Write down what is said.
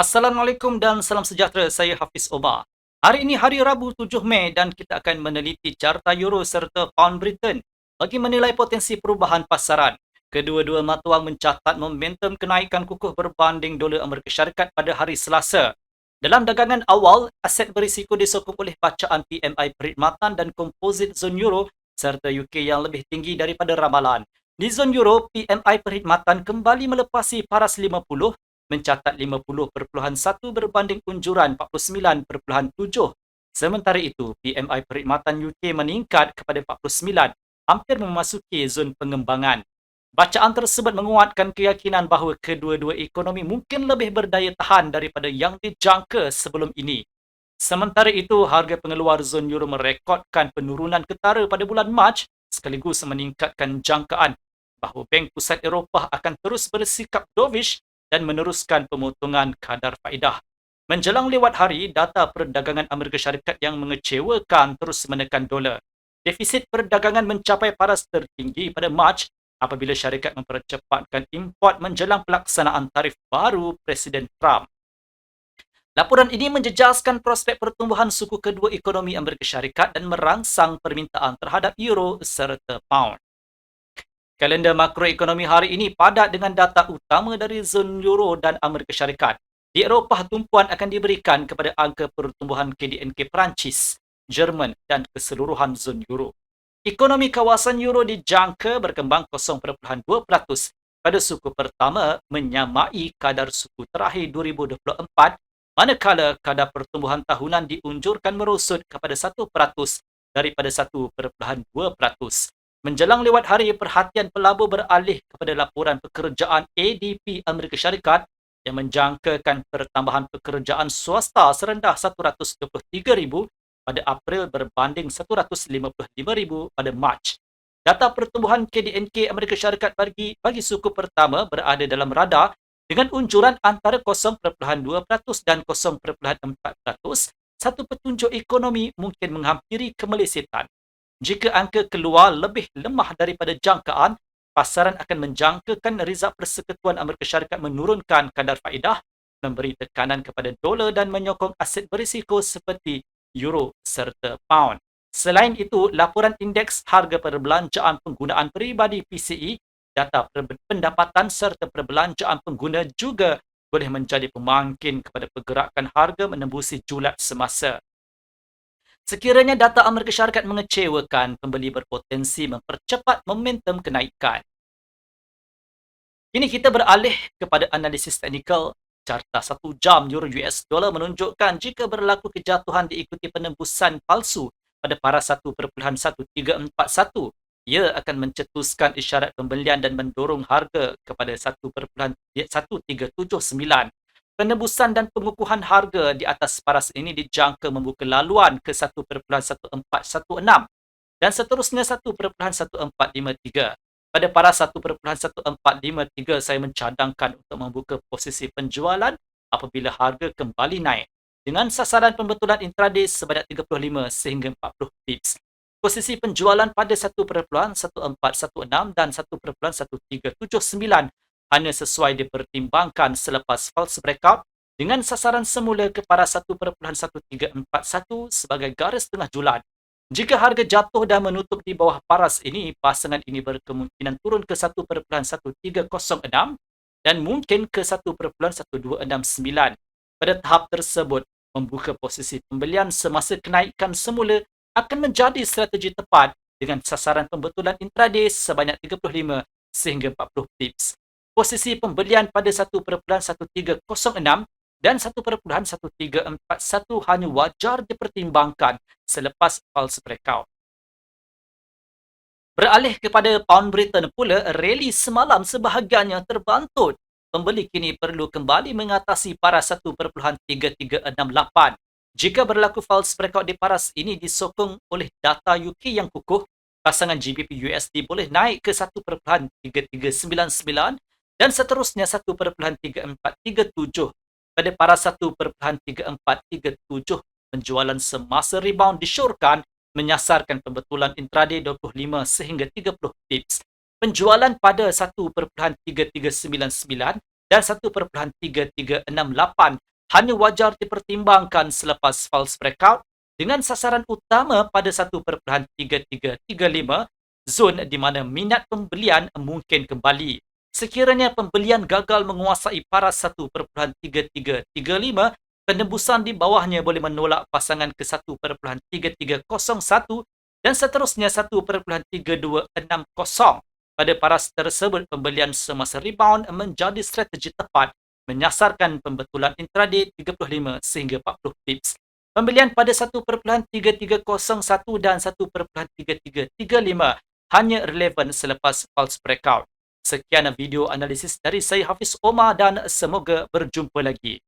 Assalamualaikum dan salam sejahtera. Saya Hafiz Omar. Hari ini hari Rabu 7 Mei dan kita akan meneliti carta euro serta pound Britain bagi menilai potensi perubahan pasaran. Kedua-dua mata wang mencatat momentum kenaikan kukuh berbanding dolar Amerika Syarikat pada hari Selasa. Dalam dagangan awal, aset berisiko disokong oleh bacaan PMI perkhidmatan dan komposit zon euro serta UK yang lebih tinggi daripada ramalan. Di zon euro, PMI perkhidmatan kembali melepasi paras 50 mencatat 50.1 berbanding unjuran 49.7. Sementara itu, PMI perkhidmatan UK meningkat kepada 49, hampir memasuki zon pengembangan. Bacaan tersebut menguatkan keyakinan bahawa kedua-dua ekonomi mungkin lebih berdaya tahan daripada yang dijangka sebelum ini. Sementara itu, harga pengeluar zon euro merekodkan penurunan ketara pada bulan Mac sekaligus meningkatkan jangkaan bahawa Bank Pusat Eropah akan terus bersikap dovish dan meneruskan pemotongan kadar faedah. Menjelang lewat hari, data perdagangan Amerika Syarikat yang mengecewakan terus menekan dolar. Defisit perdagangan mencapai paras tertinggi pada Mac apabila syarikat mempercepatkan import menjelang pelaksanaan tarif baru Presiden Trump. Laporan ini menjejaskan prospek pertumbuhan suku kedua ekonomi Amerika Syarikat dan merangsang permintaan terhadap euro serta pound. Kalender makroekonomi hari ini padat dengan data utama dari zon euro dan Amerika Syarikat. Di Eropah, tumpuan akan diberikan kepada angka pertumbuhan KDNK Perancis, Jerman dan keseluruhan zon euro. Ekonomi kawasan euro dijangka berkembang 0.2% pada suku pertama menyamai kadar suku terakhir 2024 manakala kadar pertumbuhan tahunan diunjurkan merosot kepada 1% daripada 1.2%. Menjelang lewat hari, perhatian pelabur beralih kepada laporan pekerjaan ADP Amerika Syarikat yang menjangkakan pertambahan pekerjaan swasta serendah 123,000 pada April berbanding 155,000 pada Mac. Data pertumbuhan KDNK Amerika Syarikat bagi bagi suku pertama berada dalam radar dengan unjuran antara 0.2% dan 0.4%, satu petunjuk ekonomi mungkin menghampiri kemelesetan. Jika angka keluar lebih lemah daripada jangkaan, pasaran akan menjangkakan Rizal Persekutuan Amerika Syarikat menurunkan kadar faedah, memberi tekanan kepada dolar dan menyokong aset berisiko seperti euro serta pound. Selain itu, laporan indeks harga perbelanjaan penggunaan peribadi PCE, data pendapatan serta perbelanjaan pengguna juga boleh menjadi pemangkin kepada pergerakan harga menembusi julat semasa. Sekiranya data Amerika Syarikat mengecewakan, pembeli berpotensi mempercepat momentum kenaikan. Kini kita beralih kepada analisis teknikal Carta satu jam euro US dollar menunjukkan jika berlaku kejatuhan diikuti penembusan palsu pada para 1.1341, ia akan mencetuskan isyarat pembelian dan mendorong harga kepada 1.1379. Penembusan dan pengukuhan harga di atas paras ini dijangka membuka laluan ke 1.1416 dan seterusnya 1.1453. Pada para 1.1453 saya mencadangkan untuk membuka posisi penjualan apabila harga kembali naik dengan sasaran pembetulan intraday sebanyak 35 sehingga 40 pips. Posisi penjualan pada 1.1416 dan 1.1379 hanya sesuai dipertimbangkan selepas false breakout dengan sasaran semula kepada 1.1341 sebagai garis tengah julan jika harga jatuh dan menutup di bawah paras ini, pasangan ini berkemungkinan turun ke 1.1306 dan mungkin ke 1.1269. Pada tahap tersebut, membuka posisi pembelian semasa kenaikan semula akan menjadi strategi tepat dengan sasaran pembetulan intraday sebanyak 35 sehingga 40 pips. Posisi pembelian pada 1.1306 dan 1.1341 hanya wajar dipertimbangkan selepas false breakout. Beralih kepada pound Britain pula, rally semalam sebahagiannya terbantut. Pembeli kini perlu kembali mengatasi paras 1.3368. Jika berlaku false breakout di paras ini disokong oleh data UK yang kukuh, pasangan GBP USD boleh naik ke 1.3399 dan seterusnya 1.3437 pada para 1.3437 penjualan semasa rebound disyorkan menyasarkan pembetulan intraday 25 sehingga 30 pips. Penjualan pada 1.3399 dan 1.338 hanya wajar dipertimbangkan selepas false breakout dengan sasaran utama pada 1.3335 zon di mana minat pembelian mungkin kembali. Sekiranya pembelian gagal menguasai paras 1.3335, penembusan di bawahnya boleh menolak pasangan ke 1.3301 dan seterusnya 1.3260. Pada paras tersebut, pembelian semasa rebound menjadi strategi tepat menyasarkan pembetulan intraday 35 sehingga 40 pips. Pembelian pada 1.3301 dan 1.3335 hanya relevan selepas false breakout. Sekian video analisis dari saya Hafiz Omar dan semoga berjumpa lagi.